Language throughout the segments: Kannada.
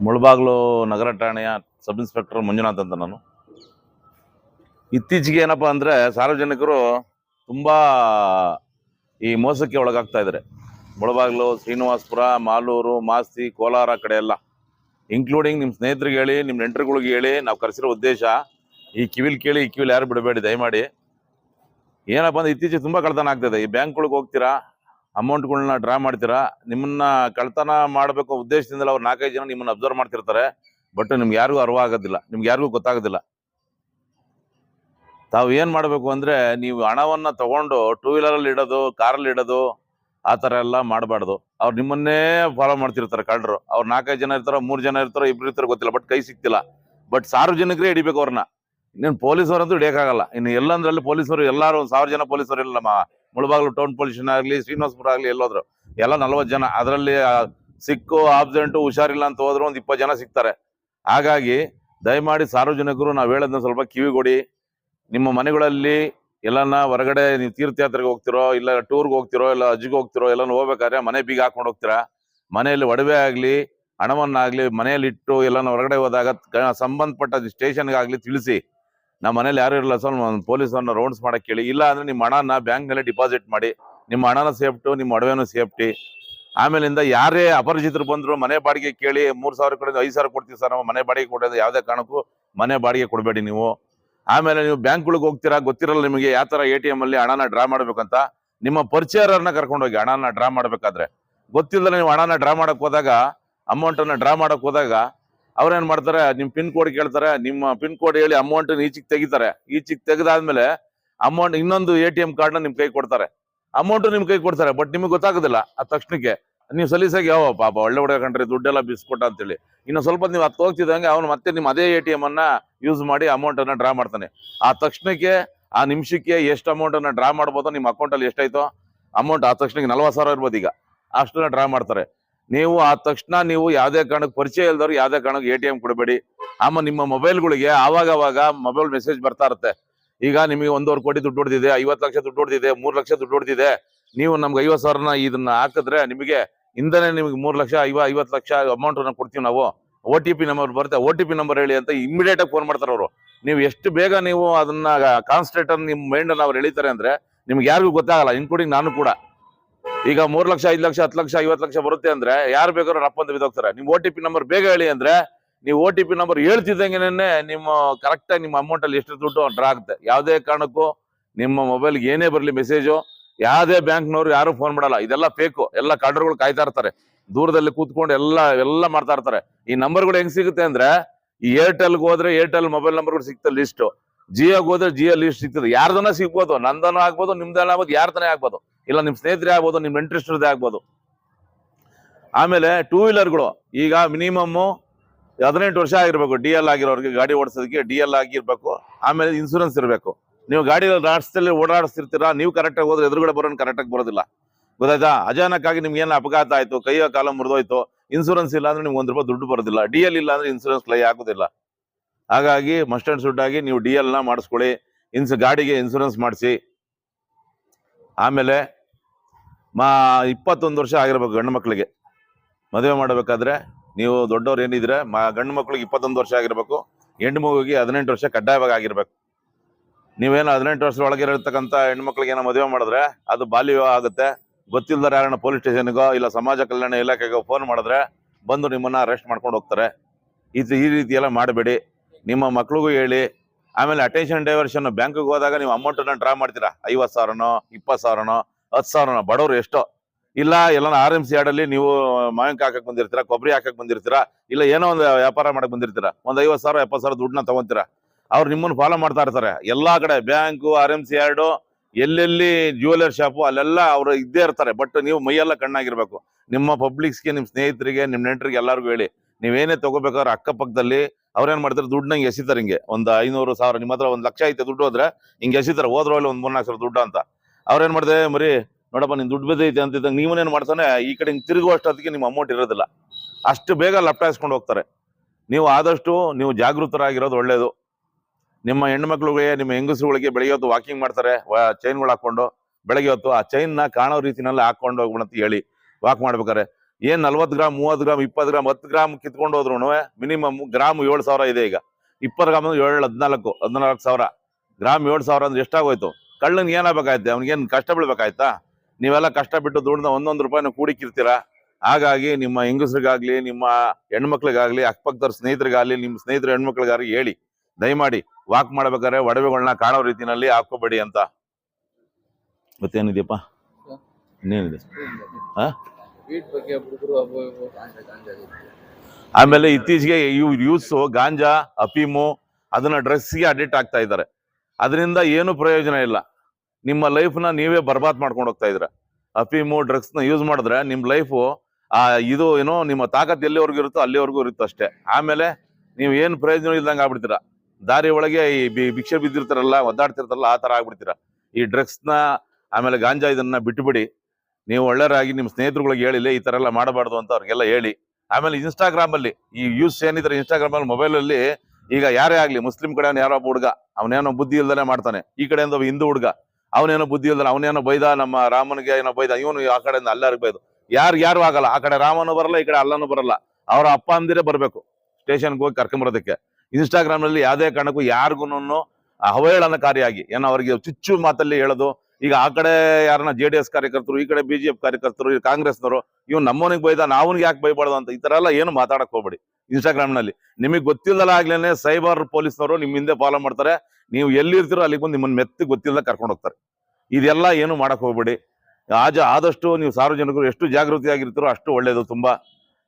ಮುಳಬಾಗ್ಲು ನಗರ ಠಾಣೆಯ ಸಬ್ ಇನ್ಸ್ಪೆಕ್ಟರ್ ಮಂಜುನಾಥ್ ಅಂತ ನಾನು. ಇತ್ತೀಚೆಗೆ ಏನಪ್ಪಾ ಅಂದ್ರೆ ಸಾರ್ವಜನಿಕರು ತುಂಬಾ ಈ ಮೋಸಕ್ಕೆ ಒಳಗಾಗ್ತಾ ಇದ್ದಾರೆ. ಮುಳಬಾಗ್ಲು, ಶ್ರೀನಿವಾಸಪುರ, ಮಾಲೂರು, ಮಾಸ್ತಿ, ಕೋಲಾರ ಕಡೆ ಎಲ್ಲ. ಇನ್ಕ್ಲೂಡಿಂಗ್ ನಿಮ್ಮ ಸ್ನೇಹಿತರಿಗೆ ಹೇಳಿ ನಿಮ್ಮ ನೆಂಟರುಗಳಿಗೆ ಹೇಳಿ, ನಾವು ಕರೆಸಿರೋ ಉದ್ದೇಶ ಈ ಕಿವಿಲ್ ಕೇಳಿ, ಈ ಕಿವಿಲ್ ಯಾರು ಬಿಡಬೇಡಿ, ದಯಮಾಡಿ. ಏನಪ್ಪ ಅಂದ್ರೆ ಇತ್ತೀಚೆಗೆ ತುಂಬಾ ಕಳ್ತನ ಆಗ್ತದೆ ಈ ಬ್ಯಾಂಕ್ಗಳಿಗೆ ಹೋಗ್ತೀರಾ? ಅಮೌಂಟ್ಗಳನ್ನ ಡ್ರಾ ಮಾಡ್ತೀರಾ? ನಿಮ್ಮನ್ನ ಕಳ್ತನ ಮಾಡಬೇಕು ಉದ್ದೇಶದಿಂದಲೇ ಅವ್ರು ನಾಲ್ಕೈದು ಜನ ನಿಮ್ಮನ್ನ ಅಬ್ಸರ್ವ್ ಮಾಡ್ತಿರ್ತಾರೆ. ಬಟ್ ನಿಮ್ಗೆ ಯಾರಿಗೂ ಅರ್ವ ಆಗೋದಿಲ್ಲ. ನಿಮ್ಗೆ ಯಾರಿಗೂ ಗೊತ್ತಾಗೋದಿಲ್ಲ. ತಾವು ಏನ್ ಮಾಡಬೇಕು ಅಂದ್ರೆ ನೀವು ಹಣವನ್ನ ತಗೊಂಡು ಟೂ ವೀಲರಲ್ಲಿ ಇಡೋದು ಕಾರಲ್ಲಿ ಇಡೋದು, ಆ ಥರ ಎಲ್ಲ ಮಾಡಬಾರ್ದು. ಅವ್ರು ನಿಮ್ಮನ್ನೇ ಫಾಲೋ ಮಾಡ್ತಿರ್ತಾರೆ ಕಳ್ಳರು. ಅವ್ರು ನಾಲ್ಕೈದು ಜನ ಇರ್ತಾರೋ, ಮೂರು ಜನ ಇರ್ತಾರೋ, ಇಬ್ರು ಇರ್ತಾರೋ ಗೊತ್ತಿಲ್ಲ. ಬಟ್ ಕೈ ಸಿಕ್ತಿಲ್ಲ. ಬಟ್ ಸಾರ್ವಜನಿಕರೇ ಹಿಡಿಬೇಕು ಅವ್ರನ್ನ. ಇನ್ನೇನು ಪೊಲೀಸರಂತೂ ಹಿಡಿಯೋಕ್ಕಾಗಲ್ಲ. ಇನ್ನು ಎಲ್ಲಂದ್ರಲ್ಲಿ ಪೊಲೀಸರು ಎಲ್ಲಾರು ಒಂದು ಸಾವಿರ ಜನ ಪೊಲೀಸರು ಇಲ್ಲ ನಮ್ಮ ಮುಳಬಾಗ್ಲು ಟೌನ್ ಪೊಲೀಸ್ ಆಗಲಿ, ಶ್ರೀನಿವಾಸಪುರ ಆಗಲಿ ಎಲ್ಲೋದ್ರು. ಎಲ್ಲ ನಲ್ವತ್ತು ಜನ. ಅದರಲ್ಲಿ ಸಿಕ್ಕು ಆಬ್ಸೆಂಟು ಹುಷಾರಿಲ್ಲ ಅಂತ ಹೋದ್ರು ಒಂದು ಇಪ್ಪತ್ತು ಜನ ಸಿಗ್ತಾರೆ. ಹಾಗಾಗಿ ದಯಮಾಡಿ ಸಾರ್ವಜನಿಕರು, ನಾವು ಹೇಳೋದನ್ನ ಸ್ವಲ್ಪ ಕಿವಿಗೊಡಿ. ನಿಮ್ಮ ಮನೆಗಳಲ್ಲಿ ಎಲ್ಲನ ಹೊರಗಡೆ ನೀವು ತೀರ್ಥಯಾತ್ರೆಗೆ ಹೋಗ್ತಿರೋ, ಇಲ್ಲ ಟೂರ್ಗೆ ಹೋಗ್ತಿರೋ, ಇಲ್ಲ ಅಜ್ಜಿಗೆ ಹೋಗ್ತಿರೋ, ಎಲ್ಲಾನು ಹೋಗ್ಬೇಕಾದ್ರೆ ಮನೆ ಬೀಗ ಹಾಕೊಂಡು ಹೋಗ್ತೀರಾ? ಮನೆಯಲ್ಲಿ ಒಡವೆ ಆಗ್ಲಿ, ಹಣವನ್ನಾಗ್ಲಿ ಮನೆಯಲ್ಲಿ ಇಟ್ಟು ಎಲ್ಲನ ಹೊರಗಡೆ ಹೋದಾಗ ಸಂಬಂಧಪಟ್ಟ ಸ್ಟೇಷನ್ಗಾಗಲಿ ತಿಳಿಸಿ. ನಮ್ಮ ಮನೇಲಿ ಯಾರು ಇರಲ್ಲ ಸ್ವಲ್ಪ ಪೊಲೀಸರನ್ನ ರೌಂಡ್ಸ್ ಮಾಡಕ್ಕೆ ಕೇಳಿ ಇಲ್ಲ ಅಂದ್ರೆ ನಿಮ್ಮ ಹಣನ ಬ್ಯಾಂಕ್ನಲ್ಲಿ ಡಿಪಾಸಿಟ್ ಮಾಡಿ ನಿಮ್ಮ ಹಣನ ಸೇಫ್ಟು ನಿಮ್ಮ ಒಡವೆನೂ ಸೇಫ್ಟಿ. ಆಮೇಲಿಂದ ಯಾರೇ ಅಪರಿಚಿತರು ಬಂದ್ರು ಮನೆ ಬಾಡಿಗೆ ಕೇಳಿ ಮೂರ್ ಸಾವಿರ ಕಡೆ ಐದು ಸಾವಿರ ಕೊಡ್ತೀವಿ ಸರ್ ನಾವು ಮನೆ ಬಾಡಿಗೆ ಕೊಡೋದು ಯಾವುದೇ ಕಾರಣಕ್ಕೂ ಮನೆ ಬಾಡಿಗೆ ಕೊಡಬೇಡಿ ನೀವು. ಆಮೇಲೆ ನೀವು ಬ್ಯಾಂಕ್ಗಳಿಗೆ ಹೋಗ್ತೀರಾ, ಗೊತ್ತಿರಲ್ಲ ನಿಮಗೆ ಯಾವ ತರ ಎ ಟಿ ಅಲ್ಲಿ ಹಣನ ಡ್ರಾ ಮಾಡ್ಬೇಕಂತ. ನಿಮ್ಮ ಪರಿಚಯರನ್ನ ಕರ್ಕೊಂಡು ಹೋಗಿ ಹಣನ ಡ್ರಾ ಮಾಡ್ಬೇಕಾದ್ರೆ. ಗೊತ್ತಿಲ್ಲದೆ ನೀವು ಹಣನ ಡ್ರಾ ಮಾಡಕ್ ಹೋದಾಗ ಅಮೌಂಟ್ ಅನ್ನ ಡ್ರಾ ಮಾಡಕ್ ಹೋದಾಗ ಅವ್ರೇನ್ ಮಾಡ್ತಾರೆ? ನಿಮ್ ಪಿನ್ ಕೋಡ್ ಕೇಳ್ತಾರೆ. ನಿಮ್ಮ ಪಿನ್ ಕೋಡ್ ಹೇಳಿ ಅಮೌಂಟ್ ಈಚಿಗೆ ತೆಗಿತಾರೆ. ಈಚಿಗೆ ತೆಗೆದಾದ್ಮೇಲೆ ಅಮೌಂಟ್ ಇನ್ನೊಂದು ಎ ಟಿ ಎಂ ಕಾರ್ಡ್ ನಿಮ್ ಕೈ ಕೊಡ್ತಾರೆ. ಅಮೌಂಟ್ ನಿಮ್ ಕೈ ಕೊಡ್ತಾರೆ ಬಟ್ ನಿಮಗೆ ಗೊತ್ತಾಗೋದಿಲ್ಲ. ಆ ತಕ್ಷಣಕ್ಕೆ ನೀವು ಸಲೀಸಾಗಿ ಯಾವ ಪಾಪ ಒಳ್ಳೆ ಒಳ್ಳೆ ಕಂಡ್ರೆ ದುಡ್ಡೆಲ್ಲ ಬಿಸ್ಕೊಟ್ಟ ಅಂತೇಳಿ. ಇನ್ನು ಸ್ವಲ್ಪ ನೀವು ಹತ್ತು ಹೋಗ್ತಿದ್ದಂಗೆ ಅವನು ಮತ್ತೆ ನಿಮ್ಮ ಅದೇ ಎ ಟಿ ಎಂ ಅನ್ನ ಯೂಸ್ ಮಾಡಿ ಅಮೌಂಟ್ ಅನ್ನ ಡ್ರಾ ಮಾಡ್ತಾನೆ. ಆ ತಕ್ಷಣಕ್ಕೆ, ಆ ನಿಮಿಷಕ್ಕೆ ಎಷ್ಟು ಅಮೌಂಟ್ ಅನ್ನ ಡ್ರಾ ಮಾಡ್ಬೋದೋ ನಿಮ್ಮ ಅಕೌಂಟ್ ಅಲ್ಲಿ ಎಷ್ಟಾಯ್ತೋ ಅಮೌಂಟ್ ಆ ತಕ್ಷಣಕ್ಕೆ ನಲ್ವತ್ತು ಸಾವಿರ ಇರ್ಬೋದು ಈಗ. ಅಷ್ಟನ್ನ ಡ್ರಾ ಮಾಡ್ತಾರೆ. ನೀವು ಆ ತಕ್ಷಣ ನೀವು ಯಾವುದೇ ಕಾರಣಕ್ಕೆ ಪರಿಚಯ ಇಲ್ದವ್ರು ಯಾವುದೇ ಕಾರಣಕ್ಕೆ ಎ ಟಿ ಎಂ ಕೊಡಬೇಡಿ. ಆಮ, ನಿಮ್ಮ ಮೊಬೈಲ್ಗಳಿಗೆ ಆವಾಗ ಅವಾಗ ಮೊಬೈಲ್ ಮೆಸೇಜ್ ಬರ್ತಾ ಇರುತ್ತೆ. ಈಗ ನಿಮಗೆ ಒಂದೂವರೆ ಕೋಟಿ ದುಡ್ಡು ಹೊಡೆದಿದೆ, ಐವತ್ತು ಲಕ್ಷ ದುಡ್ಡು ಹೊಡೆದಿದೆ, ಮೂರು ಲಕ್ಷ ದುಡ್ಡು ಹೊಡೆದಿದೆ. ನೀವು ನಮ್ಗೆ ಐವತ್ತು ಸಾವಿರನ ಇದನ್ನ ಹಾಕಿದ್ರೆ ನಿಮಗೆ ಇಂದನೆ ನಿಮಗೆ ಮೂರು ಲಕ್ಷ, ಐವ, ಐವತ್ತು ಲಕ್ಷ ಅಮೌಂಟ್ ಅನ್ನ ಕೊಡ್ತೀವಿ ನಾವು. ಒ ಟಿ ಪಿ ನಂಬರ್ ಬರುತ್ತೆ. ಒ ಟಿ ಪಿ ನಂಬರ್ ಹೇಳಿ ಅಂತ ಇಮಿಡಿಯೇಟ್ ಆಗಿ ಫೋನ್ ಮಾಡ್ತಾರೆ ಅವರು. ನೀವು ಎಷ್ಟು ಬೇಗ ನೀವು ಅದನ್ನ ಕಾನ್ಸ್ಟೇಟ್ ನಿಮ್ಮ ಮೈಂಡ್ ಅನ್ನ ಅವ್ರು ಎಳಿತಾರೆ ಅಂದ್ರೆ ನಿಮ್ಗೆ ಯಾರಿಗೂ ಗೊತ್ತಾಗಲ್ಲ ಇನ್ಕ್ಲೂಡಿಂಗ್ ನಾನು ಕೂಡ. ಈಗ ಮೂರ್ ಲಕ್ಷ, ಐದ್ ಲಕ್ಷ, ಹತ್ತು ಲಕ್ಷ ಐವತ್ತು ಲಕ್ಷ ಬರುತ್ತೆ ಅಂದ್ರೆ ಯಾರು ಬೇಕಾದ್ರೂ ರಪ್ಪ ಅಂತ ಬಿದ್ದೋಗ್ತಾರೆ ನಿಮ್ ಓ ಟಿ ಪಿ ನಂಬರ್ ಬೇಗ ಹೇಳಿ ಅಂದ್ರೆ ನೀವು ಓ ಟಿ ಪಿ ನಂಬರ್ ಹೇಳ್ತಿದ್ದಂಗೆನೆ ನಿಮ್ಮ ಕರೆಕ್ಟ್ ಆಗಿ ನಿಮ್ಮ ಅಮೌಂಟ್ ಅಲ್ಲಿ ಎಷ್ಟು ದುಡ್ಡು ಡ್ರಾ ಆಗುತ್ತೆ. ಯಾವುದೇ ಕಾರಣಕ್ಕೂ ನಿಮ್ಮ ಮೊಬೈಲ್ಗೆ ಏನೇ ಬರಲಿ ಮೆಸೇಜು ಯಾವುದೇ ಬ್ಯಾಂಕ್ನವ್ರು ಯಾರು ಫೋನ್ ಮಾಡಲ್ಲ. ಇದೆಲ್ಲ ಫೇಕು ಎಲ್ಲ ಕಾರ್ಡ್ಗಳು ಕಾಯ್ತಾ ಇರ್ತಾರೆ. ದೂರದಲ್ಲಿ ಕೂತ್ಕೊಂಡು ಎಲ್ಲ ಎಲ್ಲ ಮಾಡ್ತಾ ಇರ್ತಾರೆ. ಈ ನಂಬರ್ಗಳು ಹೆಂಗ್ ಸಿಗುತ್ತೆ ಅಂದ್ರೆ ಈ ಏರ್ಟೆಲ್ಗೆ ಹೋದ್ರೆ ಏರ್ಟೆಲ್ ಮೊಬೈಲ್ ನಂಬರ್ಗಳು ಸಿಗ್ತದೆ ಲಿಸ್ಟ್ ಜಿಯೋಗೆ ಹೋದ್ರೆ ಜಿಯೋ ಲಿಸ್ಟ್ ಸಿಗ್ತದೆ. ಯಾರ್ದನ ಸಿಗ್ಬೋದು. ನಂದನ ಆಗ್ಬೋದು, ನಿಮ್ದನ ಆಗ್ಬೋದು, ಯಾರ್ದನೇ ಆಗ್ಬೋದು. ಇಲ್ಲ ನಿಮ್ ಸ್ನೇಹಿತರೆ ಆಗ್ಬೋದು, ನಿಮ್ ಇಂಟ್ರೆಸ್ಟ್ ಆಗ್ಬೋದು. ಆಮೇಲೆ ಟೂ ವೀಲರ್ಗಳು ಈಗ ಮಿನಿಮಮ್ ಹದಿನೆಂಟು ವರ್ಷ ಆಗಿರ್ಬೇಕು ಡಿ ಎಲ್ ಆಗಿರೋರಿಗೆ ಗಾಡಿ ಓಡಿಸೋದಕ್ಕೆ ಡಿ ಎಲ್ ಆಗಿರ್ಬೇಕು, ಆಮೇಲೆ ಇನ್ಸೂರೆನ್ಸ್ ಇರಬೇಕು. ನೀವು ಗಾಡಿ ರಾಷ್ಟ್ರದಲ್ಲಿ ಓಡಾಡಿಸ್ತಿರ್ತೀರಾ, ನೀವು ಕರೆಕ್ಟಾಗಿ ಹೋದ್ರೆ ಎದುರುಗಡೆ ಬರೋನ್ ಕರೆಕ್ಟಾಗಿ ಬರೋದಿಲ್ಲ. ಗೊತ್ತಾಯ್ತಾ? ಅಜಾನಕ್ಕಾಗಿ ನಿಮ್ಗೆ ಏನು ಅಪಘಾತ ಆಯ್ತು, ಕೈಯ ಕಾಲ ಮುರಿದೋಯ್ತು ಇನ್ಸೂರೆನ್ಸ್ ಇಲ್ಲ ಅಂದ್ರೆ ನಿಮ್ಗೆ ಒಂದ್ ರೂಪಾಯಿ ದುಡ್ಡು ಬರೋದಿಲ್ಲ. ಡಿ ಎಲ್ ಇಲ್ಲ ಅಂದ್ರೆ ಇನ್ಸೂರೆನ್ಸ್ ಕ್ಲೈ ಆಗೋದಿಲ್ಲ. ಹಾಗಾಗಿ ಮಸ್ಟ್ ಅಂಡ್ ಶುಡ್ ಆಗಿ ನೀವು ಡಿ ಎಲ್ನ ಮಾಡಿಸ್ಕೊಳ್ಳಿ, ಇನ್ಸ್ ಗಾಡಿಗೆ ಇನ್ಸೂರೆನ್ಸ್ ಮಾಡಿಸಿ. ಆಮೇಲೆ ಮಾ, ಇಪ್ಪತ್ತೊಂದು ವರ್ಷ ಆಗಿರ್ಬೇಕು ಗಂಡು ಮಕ್ಕಳಿಗೆ ಮದುವೆ ಮಾಡಬೇಕಾದ್ರೆ ನೀವು ದೊಡ್ಡವ್ರು ಏನಿದ್ರೆ ಮಾ, ಗಂಡು ಮಕ್ಕಳಿಗೆ ಇಪ್ಪತ್ತೊಂದು ವರ್ಷ ಆಗಿರ್ಬೇಕು, ಹೆಣ್ಣು ಮಗುವಿಗೆ ಹದಿನೆಂಟು ವರ್ಷ ಕಡ್ಡಾಯವಾಗಿ ಆಗಿರ್ಬೇಕು. ನೀವೇನು ಹದಿನೆಂಟು ವರ್ಷದ ಒಳಗೆ ಹೆಣ್ಣು ಮಕ್ಕಳಿಗೆ ಏನೋ ಮದುವೆ ಮಾಡಿದ್ರೆ ಅದು ಬಾಲ್ಯ ವಿವಾಹ ಆಗುತ್ತೆ. ಗೊತ್ತಿಲ್ಲದ ಯಾರನ್ನ ಪೊಲೀಸ್ ಸ್ಟೇಷನ್ಗೋ ಇಲ್ಲ ಸಮಾಜ ಕಲ್ಯಾಣ ಇಲಾಖೆಗೋ ಫೋನ್ ಮಾಡಿದ್ರೆ ಬಂದು ನಿಮ್ಮನ್ನ ಅರೆಸ್ಟ್ ಮಾಡ್ಕೊಂಡು ಹೋಗ್ತಾರೆ. ಇದು ಈ ರೀತಿ ಎಲ್ಲ ಮಾಡಬೇಡಿ. ನಿಮ್ಮ ಮಕ್ಳಿಗೂ ಹೇಳಿ. ಆಮೇಲೆ ಅಟೆನ್ಷನ್ ಡೈವರ್ಷನ್ ಬ್ಯಾಂಕಿಗೆ ಹೋದಾಗ ನೀವು ಅಮೌಂಟನ್ನು ಡ್ರಾ ಮಾಡ್ತೀರಾ? ಐವತ್ತು ಸಾವಿರನೋ, ಇಪ್ಪತ್ತು ಸಾವಿರನೋ? ಹತ್ತು ಸಾವಿರ ಬಡವರು ಎಷ್ಟೋ. ಇಲ್ಲ, ಎಲ್ಲ ಆರ್ ಎಂ ಸಿ ಅಲ್ಲಿ ನೀವು ಮಾವಿನಕ ಹಾಕಕ್ ಬಂದಿರ್ತೀರಾ, ಕೊಬ್ಬರಿ ಹಾಕಕ್ ಬಂದಿರ್ತೀರಾ, ಇಲ್ಲ ಏನೋ ಒಂದು ವ್ಯಾಪಾರ ಮಾಡಕ್ ಬಂದಿರ್ತೀರಾ, ಒಂದ್ ಐವತ್ ಸಾವಿರ ಎಪ್ಪತ್ ಸಾವಿರ ದುಡ್ಡನ್ನ ತಗೊಂತೀರಾ. ಅವ್ರು ನಿಮ್ಮನ್ನ ಫಾಲೋ ಮಾಡ್ತಾ ಇರ್ತಾರೆ. ಎಲ್ಲಾ ಕಡೆ bank R M C yard ಎಲ್ಲೆಲ್ಲಿ ಜ್ಯುವೆಲರ್ ಶಾಪು ಅಲ್ಲೆಲ್ಲ ಅವ್ರು ಇದ್ದೇ ಇರ್ತಾರೆ. ಬಟ್ ನೀವು ಮೈಯೆಲ್ಲ ಕಣ್ಣಾಗಿರ್ಬೇಕು. ನಿಮ್ಮ ಪಬ್ಲಿಕ್ಸ್ಗೆ ನಿಮ್ಮ ಸ್ನೇಹಿತರಿಗೆ, ನಿಮ್ಮ ನೆಂಟರಿಗೆ ಎಲ್ಲರಿಗೂ ಹೇಳಿ. ನೀವೇನೇ ತಗೋಬೇಕಾದ್ರೆ ಅಕ್ಕಪಕ್ಕದಲ್ಲಿ ಅವ್ರೇನ್ ಮಾಡ್ತಾರೆ ದುಡ್ಡನ್ನ ಹಿಂಗೆ ಎಸಿತಾರೆ ಹಿಂಗೆ. ಒಂದು ಐನೂರು ಸಾವಿರ, ನಿಮ್ಮ ಹತ್ರ ಒಂದು ಲಕ್ಷ ಐತೆ ದುಡ್ಡು ಹೋದ್ರೆ, ಹಿಂಗೆ ಎಸಿತಾರೆ ಹೋದ್ರಲ್ಲಿ ಒಂದು ಮೂರ್ನಾಲ್ಕು ಸಾವಿರ ದುಡ್ಡು ಅಂತ. ಅವ್ರೇನ್ ಮಾಡಿದೆ, ಮರಿ, ನೋಡಪ್ಪ, ನಿನ್ ದುಡ್ಡು ಬಿದ್ದೈತೆ ಅಂತಿದ್ದಂಗೆ ನೀವನೇನ್ ಮಾಡ್ತಾನೆ, ಈ ಕಡೆ ಹಿಂಗೆ ತಿರುಗುವಷ್ಟೊತ್ತಿಗೆ ನಿಮ್ಮ ಅಮೌಂಟ್ ಇರೋದಿಲ್ಲ. ಅಷ್ಟು ಬೇಗ ಲಪ್ಟಾಯಿಸ್ಕೊಂಡು ಹೋಗ್ತಾರೆ. ನೀವು ಆದಷ್ಟು ನೀವು ಜಾಗೃತರಾಗಿರೋದು ಒಳ್ಳೇದು. ನಿಮ್ಮ ಹೆಣ್ಮಕ್ಳಿಗೆ, ನಿಮ್ಮ ಹೆಂಗಸರುಗಳಿಗೆ ಬೆಳಗ್ಗೆ ಹೊತ್ತು ವಾಕಿಂಗ್ ಮಾಡ್ತಾರೆ ಚೈನ್ಗಳು ಹಾಕೊಂಡು ಬೆಳಗ್ಗೆ ಹೊತ್ತು ಆ ಚೈನ್ನ ಕಾಣೋ ರೀತಿನಲ್ಲಿ ಹಾಕೊಂಡು ಹೋಗ್ಬಿಡಂತ ಹೇಳಿ ವಾಕ್ ಮಾಡ್ಬೇಕಾರೆ ಏನ್ ನಲ್ವತ್ತು ಗ್ರಾಮ್, ಮೂವತ್ತು ಗ್ರಾಮ್, ಇಪ್ಪತ್ತು ಗ್ರಾಮ್, ಹತ್ತು ಗ್ರಾಮ್ ಕಿತ್ಕೊಂಡು ಹೋದ್ರು ಮಿನಿಮಮ್ ಗ್ರಾಮ್ ಏಳು ಸಾವಿರ ಇದೆ ಈಗ. ಇಪ್ಪತ್ತು ಗ್ರಾಮ್ ಏಳು, ಹದಿನಾಲ್ಕು ಹದಿನಾಲ್ಕು ಸಾವಿರ. ಗ್ರಾಮ್ ಏಳು ಸಾವಿರ ಅಂದ್ರೆ ಎಷ್ಟಾಗೋಯ್ತು? ಕಳ್ಳನ್ ಏನಾಗಬೇಕಾಯ್ತು ಅವ್ನಿಗೇನು ಕಷ್ಟ ಬಿಡ್ಬೇಕಾಯ್ತಾ ನೀವೆಲ್ಲ ಕಷ್ಟ ಬಿಟ್ಟು ದುಡ್ದ ಒಂದೊಂದು ರೂಪಾಯಿನ ಕೂಡಿಕಿರ್ತೀರ? ಹಾಗಾಗಿ ನಿಮ್ಮ ಹೆಂಗಸ್ರಿಗಾಗ್ಲಿ ನಿಮ್ಮ ಹೆಣ್ಮಕ್ಳಿಗಾಗ್ಲಿ ಅಕ್ಕಪಕ್ಕದವ್ರ ಸ್ನೇಹಿತರಿಗಾಗ್ಲಿ ನಿಮ್ಮ ಸ್ನೇಹಿತರ ಹೆಣ್ಮಕ್ಳಿಗಾಗ್ಲಿ ಹೇಳಿ. ದಯಮಾಡಿ ವಾಕ್ ಮಾಡ್ಬೇಕಾದ್ರೆ ಒಡವೆಗಳನ್ನ ಕಾಣೋ ರೀತಿನಲ್ಲಿ ಹಾಕೋಬೇಡಿ ಅಂತ. ಮತ್ತೇನಿದೆಯಪ್ಪ? ಇನ್ನೇನಿದೆ? ಹಾ? ಆಮೇಲೆ ಇತ್ತೀಚೆಗೆ ಇವ್ ಯೂಸ್ ಗಾಂಜಾ ಅಫೀಮು ಅದನ್ನ ಡ್ರೆಸ್ಗೆ ಅಡಿಕ್ಟ್ ಆಗ್ತಾ ಇದ್ದಾರೆ. ಅದರಿಂದ ಏನು ಪ್ರಯೋಜನ ಇಲ್ಲ. ನಿಮ್ಮ ಲೈಫ್ನ ನೀವೇ ಬರ್ಬಾದ್ ಮಾಡ್ಕೊಂಡು ಹೋಗ್ತಾ ಇದ್ರ ಅಫೀಮು ಡ್ರಗ್ಸ್ನ ಯೂಸ್ ಮಾಡಿದ್ರೆ ನಿಮ್ಮ ಲೈಫು ಆ ಇದು ಏನೋ ನಿಮ್ಮ ತಾಕತ್ ಎಲ್ಲಿವರೆಗೂ ಇರುತ್ತೋ ಅಲ್ಲಿವರೆಗೂ ಇರುತ್ತೋ ಅಷ್ಟೇ. ಆಮೇಲೆ ನೀವು ಏನು ಪ್ರಯೋಜನ ಇಲ್ದಂಗೆ ಆಗ್ಬಿಡ್ತೀರಾ? ದಾರಿ ಒಳಗೆ ಈ ಭಿಕ್ಷೆ ಬಿದ್ದಿರ್ತಾರಲ್ಲ, ಒದ್ದಾಡ್ತಿರ್ತಾರಲ್ಲ, ಆ ಥರ ಆಗ್ಬಿಡ್ತೀರಾ? ಈ ಡ್ರಗ್ಸ್ನ ಆಮೇಲೆ ಗಾಂಜಾ ಇದನ್ನ ಬಿಟ್ಟುಬಿಡಿ ನೀವು ಒಳ್ಳೆಯರಾಗಿ ನಿಮ್ಮ ಸ್ನೇಹಿತರುಗಳಿಗೆ ಹೇಳಿಲ್ಲ ಈ ಥರ ಎಲ್ಲ ಮಾಡಬಾರ್ದು ಅಂತ ಅವ್ರಿಗೆಲ್ಲ ಹೇಳಿ. ಆಮೇಲೆ ಇನ್ಸ್ಟಾಗ್ರಾಮ್ ಅಲ್ಲಿ, ಈ ಯೂಸ್ ಏನಿದ್ರೆ ಇನ್ಸ್ಟಾಗ್ರಾಮ್ ಅಲ್ಲಿ ಮೊಬೈಲ್ ಅಲ್ಲಿ, ಈಗ ಯಾರೇ ಆಗಲಿ, ಮುಸ್ಲಿಂ ಕಡೆ ಯಾರೋ ಹುಡುಗ, ಅವನೇನೋ ಬುದ್ಧಿ ಇಲ್ದಲೆ ಮಾಡ್ತಾನೆ. ಈ ಕಡೆಯಿಂದ ಹಿಂದೂ ಹುಡುಗ ಅವನೇನೋ ಬುದ್ಧಿ ಇಲ್ದಲ್ಲ, ಅವನೇನೋ ಬೈದ, ನಮ್ಮ ರಾಮನಿಗೆ ಏನೋ ಬೈದ, ಇವನು ಆ ಕಡೆಯಿಂದ ಅಲ್ಲಾರಿಗೆ ಬೈದು. ಯಾರು ಯಾರು ಆಗಲ್ಲ, ಆ ಕಡೆ ರಾಮನು ಬರಲ್ಲ, ಈ ಕಡೆ ಅಲ್ಲನು ಬರಲ್ಲ. ಅವ್ರ ಅಪ್ಪ ಅಂದಿರೇ ಬರ್ಬೇಕು, ಸ್ಟೇಷನ್ಗೆ ಹೋಗಿ ಕರ್ಕೊಂಬರೋದಕ್ಕೆ. ಇನ್ಸ್ಟಾಗ್ರಾಮ್ನಲ್ಲಿ ಯಾವುದೇ ಕಾರಣಕ್ಕೂ ಯಾರಿಗೂ ಅವಹೇಳನಕಾರಿಯಾಗಿ, ಏನೋ ಅವರಿಗೆ ಚುಚ್ಚು ಮಾತಲ್ಲಿ ಹೇಳೋದು. ಈಗ ಆ ಕಡೆ ಯಾರನ್ನ ಜೆ ಡಿ ಎಸ್ ಕಾರ್ಯಕರ್ತರು, ಈ ಕಡೆ ಬಿಜೆಪಿ ಕಾರ್ಯಕರ್ತರು, ಈ ಕಾಂಗ್ರೆಸ್ನವರು ಇವ್ ನಮ್ಮವನಿಗೆ ಬೈದ, ನಾವನಿಗೆ ಯಾಕೆ ಬೈಬಾರ್ದು ಅಂತ ಈ ತರ ಎಲ್ಲ ಏನು ಮಾತಾಡಕ್ ಹೋಗ್ಬೇಡಿ. ಇನ್ಸ್ಟಾಗ್ರಾಮ್ನಲ್ಲಿ ನಿಮಗೆ ಗೊತ್ತಿಲ್ಲದಲ್ಲ ಆಗ್ಲೇನೆ ಸೈಬರ್ ಪೊಲೀಸ್ನವರು ನಿಮ್ಮ ಹಿಂದೆ ಫಾಲೋ ಮಾಡ್ತಾರೆ. ನೀವು ಎಲ್ಲಿರ್ತೀರೋ ಅಲ್ಲಿಗೆ ಬಂದು ನಿಮ್ಮನ್ನ ಮೆತ್ತಿ ಗೊತ್ತಿಲ್ಲದ ಕರ್ಕೊಂಡು ಹೋಗ್ತಾರೆ. ಇದೆಲ್ಲ ಏನು ಮಾಡಕ್ ಹೋಗ್ಬೇಡಿ. ಆಜ ಆದಷ್ಟು ನೀವು ಸಾರ್ವಜನಿಕರು ಎಷ್ಟು ಜಾಗೃತಿಯಾಗಿರ್ತೀರೋ ಅಷ್ಟು ಒಳ್ಳೆಯದು ತುಂಬಾ.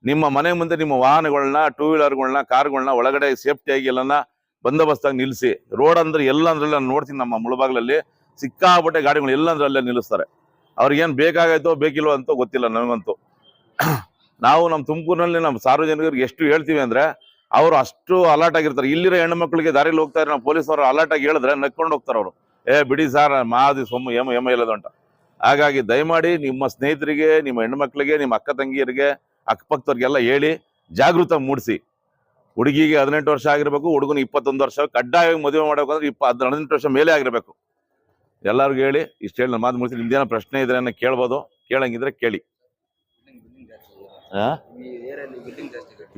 ನಿಮ್ಮ ಮನೆ ಮುಂದೆ ನಿಮ್ಮ ವಾಹನಗಳನ್ನ ಟೂ ವೀಲರ್ಗಳನ್ನ ಕಾರ್ಗಳನ್ನ ಒಳಗಡೆ ಸೇಫ್ಟಿಯಾಗಿ ಎಲ್ಲನ ಬಂದೋಬಸ್ತಾಗಿ ನಿಲ್ಲಿಸಿ ರೋಡ್ ಅಂದ್ರೆ ಎಲ್ಲಂದ್ರಲ್ಲ ನೋಡ್ತೀನಿ ನಮ್ಮ ಮುಳಬಾಗ್ಲಲ್ಲಿ. ಸಿಕ್ಕಾಪಟ್ಟೆ ಗಾಡಿಗಳು ಎಲ್ಲಂದ್ರಲ್ಲೇ ನಿಲ್ಲಿಸ್ತಾರೆ. ಅವ್ರಿಗೇನು ಬೇಕಾಗೈತೋ ಬೇಕಿಲ್ವೋ ಅಂತೋ ಗೊತ್ತಿಲ್ಲ ನನಗಂತೂ ನಾವು ನಮ್ಮ ತುಮಕೂರಿನಲ್ಲಿ ನಮ್ಮ ಸಾರ್ವಜನಿಕರಿಗೆ ಎಷ್ಟು ಹೇಳ್ತೀವಿ ಅಂದ್ರೆ ಅವರು ಅಷ್ಟು ಅಲರ್ಟ್ ಆಗಿರ್ತಾರೆ. ಇಲ್ಲಿರೋ ಹೆಣ್ಣು ಮಕ್ಕಳಿಗೆ ದಾರಿಲಿ ಹೋಗ್ತಾರೆ, ನಾವು ಪೊಲೀಸರು ಅಲರ್ಟ್ ಆಗಿ ಹೇಳಿದ್ರೆ ನಕ್ಕೊಂಡು ಹೋಗ್ತಾರೆ ಅವರು. ಏ, ಬಿಡಿ ಸಾರ್, ಮಾದಿ ಸೊಮ್ಮು ಏಮ ಏಮ ಇಲ್ಲದು ಅಂತ. ಹಾಗಾಗಿ ದಯಮಾಡಿ ನಿಮ್ಮ ಸ್ನೇಹಿತರಿಗೆ, ನಿಮ್ಮ ಹೆಣ್ಮಕ್ಳಿಗೆ ನಿಮ್ಮ ಅಕ್ಕ ತಂಗಿಯರಿಗೆ, ಅಕ್ಕಪಕ್ಕದವ್ರಿಗೆಲ್ಲ ಹೇಳಿ, ಜಾಗೃತ ಮೂಡಿಸಿ. ಹುಡುಗಿಗೆ ಹದಿನೆಂಟು ವರ್ಷ ಆಗಿರ್ಬೇಕು ಹುಡುಗನ ಇಪ್ಪತ್ತೊಂದು ವರ್ಷ, ಕಡ್ಡಾಯವಾಗಿ ಮದುವೆ ಮಾಡಬೇಕಂದ್ರೆ ಇಪ್ಪ ಹದಿನೆಂಟು ವರ್ಷ ಮೇಲೆ ಆಗಿರಬೇಕು. ಎಲ್ಲರಿಗೂ ಹೇಳಿ, ಇಷ್ಟು ಹೇಳಿ ನಾನು ಮಾತು ಮುಗಿಸಿ ನಿಮ್ದೇನೋ ಪ್ರಶ್ನೆ ಇದ್ರೆ ಕೇಳ್ಬೋದು, ಕೇಳಂಗಿದ್ರೆ ಕೇಳಿ.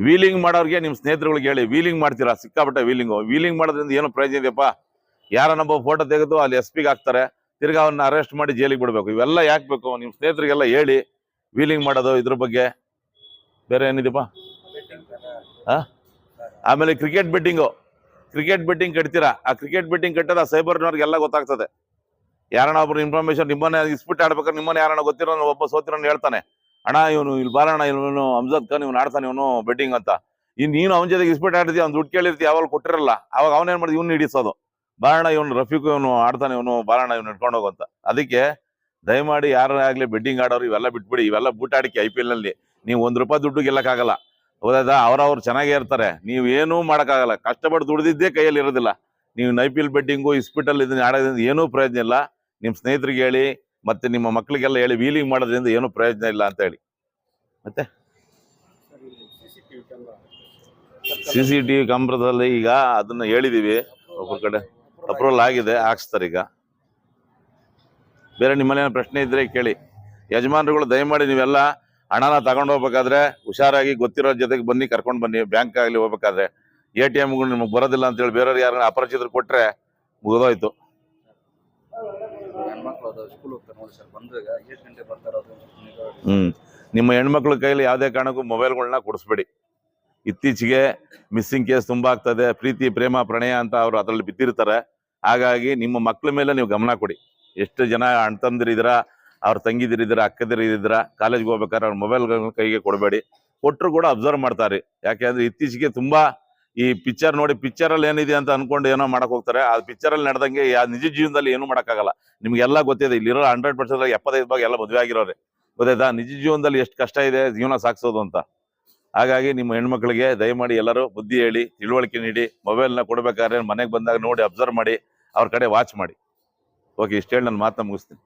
ವೀಲಿಂಗ್ ಮಾಡೋರಿಗೆ ನಿಮ್ಮ ಸ್ನೇಹಿತರುಗಳಿಗೆ ಹೇಳಿ ವೀಲಿಂಗ್ ಮಾಡ್ತೀರಾ? ಸಿಕ್ಕಾಪಟ್ಟೆ ವೀಲಿಂಗ್ ವೀಲಿಂಗ್ ಮಾಡೋದ್ರಿಂದ ಏನೋ ಪ್ರಯೋಜನ ಇದೆಯಪ್ಪ ಯಾರನ್ನೊಬ್ಬ ಫೋಟೋ ತೆಗೆದು ಅಲ್ಲಿ ಎಸ್ ಪಿಗೆ ಹಾಕ್ತಾರೆ. ತಿರ್ಗಾ ಅವನ್ನ ಅರೆಸ್ಟ್ ಮಾಡಿ ಜೈಲಿಗೆ ಬಿಡಬೇಕು. ಇವೆಲ್ಲ ಯಾಕೆ ಬೇಕು? ನಿಮ್ಮ ಸ್ನೇಹಿತರಿಗೆಲ್ಲ ಹೇಳಿ ವೀಲಿಂಗ್ ಮಾಡೋದು ಇದ್ರ ಬಗ್ಗೆ. ಬೇರೆ ಏನಿದೆಯಪ್ಪ? ಆಮೇಲೆ ಕ್ರಿಕೆಟ್ ಬೆಟ್ಟಿಂಗು ಕ್ರಿಕೆಟ್ ಬೆಟ್ಟಿಂಗ್ ಕಟ್ತೀರಾ? ಆ ಕ್ರಿಕೆಟ್ ಬೆಟ್ಟಿಂಗ್ ಕಟ್ಟೋದು ಆ ಸೈಬರ್ನವ್ರಿಗೆಲ್ಲ ಗೊತ್ತಾಗ್ತದೆ. ಯಾರನ್ನ ಒಬ್ರು ಇನ್ಫಾರ್ಮೇಶನ್ ನಿಮ್ಮನ್ನೇ ಇಸ್ಬಿಟ್ಟು ಆಡ್ಬೇಕಾದ್ರೆ ನಿಮ್ಮನ್ನ ಯಾರನ್ನ ಗೊತ್ತಿರೋ ಒಬ್ಬ ಸೋತಿರೋ ಹೇಳ್ತಾನೆ. ಅಣ್ಣ, ಇವನು ಇಲ್ಲಿ ಬಾರಣ್ಣ ಇವನು ಅಮ್ಜದ್ ಖಾನ್, ಇವನು ಆಡ್ತಾನೆ, ಇವನು ಬೆಟ್ಟಿಂಗ್ ಅಂತ. ಇನ್ ನೀನು ಅವನ ಜೊತೆಗೆ ಇಸ್ಪೆಟ್ ಆಡ್ತೀಯ, ಅವ್ನು ದುಡ್ಡು ಕೇಳಿರ್ತೀವಿ ಯಾವಾಗ ಕೊಟ್ಟಿರಲ್ಲ. ಅವಾಗ ಅವನೇನ್ ಮಾಡಿದ್ ಇವ್ನು ಹಿಡಿಸೋದು. ಬಾರಣ ಇವನು ರಫೀಕ್, ಇವನು ಆಡ್ತಾನೆ, ಇವನು ಬಾರಣ ಇವನು ಇಟ್ಕೊಂಡು ಅಂತ. ಅದಕ್ಕೆ ದಯಮಾಡಿ ಯಾರೇ ಆಗ್ಲಿ ಬೆಟ್ಟಿಂಗ್ ಆಡೋರು ಇವೆಲ್ಲ ಬಿಟ್ಬಿಡಿ, ಇವೆಲ್ಲ ಬೂಟಾಡಿಕೆ ಐ ಪಿ ಎಲ್ನಲ್ಲಿ ನೀವು ಒಂದ್ ರೂಪಾಯಿ ದುಡ್ಡು ಗೆಲ್ಲಕ್ಕಾಗಲ್ಲ. ಹೌದಾ ಅವ್ರವ್ರು ಚೆನ್ನಾಗೇ ಇರ್ತಾರೆ. ನೀವು ಏನೂ ಮಾಡಕ್ಕಾಗಲ್ಲ. ಕಷ್ಟಪಟ್ಟು ದುಡ್ದಿದ್ದೇ ಕೈಯಲ್ಲಿ ಇರೋದಿಲ್ಲ. ನೀವು ಐ ಪಿ ಎಲ್ ಬೆಟ್ಟಿಂಗು ಇಸ್ಪಿಟಲ್ ಇದನ್ನ ಆಡೋದ್ರಿಂದ ಏನೂ ಪ್ರಯೋಜನ ಇಲ್ಲ. ನಿಮ್ಮ ಸ್ನೇಹಿತರಿಗೆ ಹೇಳಿ ಮತ್ತೆ ನಿಮ್ಮ ಮಕ್ಕಳಿಗೆಲ್ಲ ಹೇಳಿ ವೀಲಿಂಗ್ ಮಾಡೋದ್ರಿಂದ ಏನೂ ಪ್ರಯೋಜನ ಇಲ್ಲ ಅಂತ ಹೇಳಿ. ಮತ್ತೆ? ಸಿ ಸಿ ಟಿ ವಿ ಕ್ಯಾಮ್ರದಲ್ಲಿ ಈಗ ಅದನ್ನ ಹೇಳಿದೀವಿ. ಒಬ್ಬರ ಕಡೆ ಅಪ್ರೂವಲ್ ಆಗಿದೆ, ಹಾಕ್ಸ್ತಾರೆ ಈಗ. ಬೇರೆ ನಿಮ್ಮಲ್ಲಿ ಏನೋ ಪ್ರಶ್ನೆ ಇದ್ರೆ ಕೇಳಿ. ಯಜಮಾನರುಗಳು ದಯಮಾಡಿ ನೀವೆಲ್ಲ ಹಣನ ತಗೊಂಡು ಹೋಗ್ಬೇಕಾದ್ರೆ ಹುಷಾರಾಗಿ ಗೊತ್ತಿರೋ ಜೊತೆಗೆ ಬನ್ನಿ, ಕರ್ಕೊಂಡು ಬನ್ನಿ. ಬ್ಯಾಂಕ್ ಆಗಲಿ ಹೋಗ್ಬೇಕಾದ್ರೆ. ಎ ಟಿ ಎಮ್ಗಳು ನಿಮಗೆ ಬರೋದಿಲ್ಲ ಅಂತೇಳಿ ಬೇರೆಯವ್ರು ಯಾರನ್ನ ಅಪರಿಚಿತರು ಕೊಟ್ಟರೆ ಮುಗಿದೋಯ್ತು. ಹ್ಮ್. ನಿಮ್ಮ ಹೆಣ್ಮಕ್ಳ ಕೈಲಿ ಯಾವ್ದೇ ಕಾರಣಕ್ಕೂ ಮೊಬೈಲ್ಗಳನ್ನ ಕೊಡಿಸ್ಬೇಡಿ. ಇತ್ತೀಚೆಗೆ ಮಿಸ್ಸಿಂಗ್ ಕೇಸ್ ತುಂಬಾ ಆಗ್ತದೆ. ಪ್ರೀತಿ, ಪ್ರೇಮ, ಪ್ರಣಯ ಅಂತ ಅವರು ಅದರಲ್ಲಿ ಬಿದ್ದಿರ್ತಾರೆ. ಹಾಗಾಗಿ ನಿಮ್ಮ ಮಕ್ಳ ಮೇಲೆ ನೀವು ಗಮನ ಕೊಡಿ. ಎಷ್ಟು ಜನ ಅಣ್ತಂದಿರಿದ್ದೀರಾ ಅವ್ರ ತಂಗಿದಿರಿದ್ರ ಅಕ್ಕದಿರಿದ್ರ ಕಾಲೇಜ್ಗೆ ಹೋಗ್ಬೇಕಾದ್ರೆ ಅವ್ರ ಮೊಬೈಲ್ಗಳನ್ನ ಕೈಗೆ ಕೊಡಬೇಡಿ. ಕೊಟ್ಟರು ಕೂಡ ಅಬ್ಸರ್ವ್ ಮಾಡ್ತಾರೆ. ಯಾಕೆಂದ್ರೆ ಇತ್ತೀಚೆಗೆ ತುಂಬಾ ಈ ಪಿಕ್ಚರ್ ನೋಡಿ ಪಿಕ್ಚರ್ ಅಲ್ಲಿ ಏನಿದೆ ಅಂತ ಅನ್ಕೊಂಡು ಏನೋ ಮಾಡಕ್ ಹೋಗ್ತಾರೆ. ಆ ಪಿಕ್ಚರ್ ಅಲ್ಲಿ ನಡೆದಂಗೆ ನಿಜ ಜೀವನದಲ್ಲಿ ಏನು ಮಾಡಕ್ಕಾಗಲ್ಲ. ನಿಮ್ಗೆಲ್ಲ ಗೊತ್ತಿದೆ, ಇಲ್ಲಿರೋ ಹಂಡ್ರೆಡ್ ಪರ್ಸೆಂಟ್ ಎಪ್ಪತ್ತೈದು ಭಾಗ ಎಲ್ಲ ಮದುವೆ ಆಗಿರೋರೆ. ಗೊತ್ತಾಯ್ತಾ? ನಿಜ ಜೀವನದಲ್ಲಿ ಎಷ್ಟು ಕಷ್ಟ ಇದೆ, ಜೀವನ ಸಾಗಿಸೋದು ಅಂತ. ಹಾಗಾಗಿ ನಿಮ್ಮ ಹೆಣ್ಮಕ್ಳಿಗೆ ದಯಮಾಡಿ ಎಲ್ಲರೂ ಬುದ್ಧಿ ಹೇಳಿ, ತಿಳುವಳಿಕೆ ನೀಡಿ ಮೊಬೈಲ್ನ ಕೊಡ್ಬೇಕಾದ್ರೆ ಮನೆಗೆ ಬಂದಾಗ ನೋಡಿ ಅಬ್ಸರ್ವ್ ಮಾಡಿ, ಅವ್ರ ಕಡೆ ವಾಚ್ ಮಾಡಿ. ಓಕೆ ಇಷ್ಟು ಹೇಳಿ ನಾನು ಮಾತನ್ನ ಮುಗಿಸ್ತೀನಿ.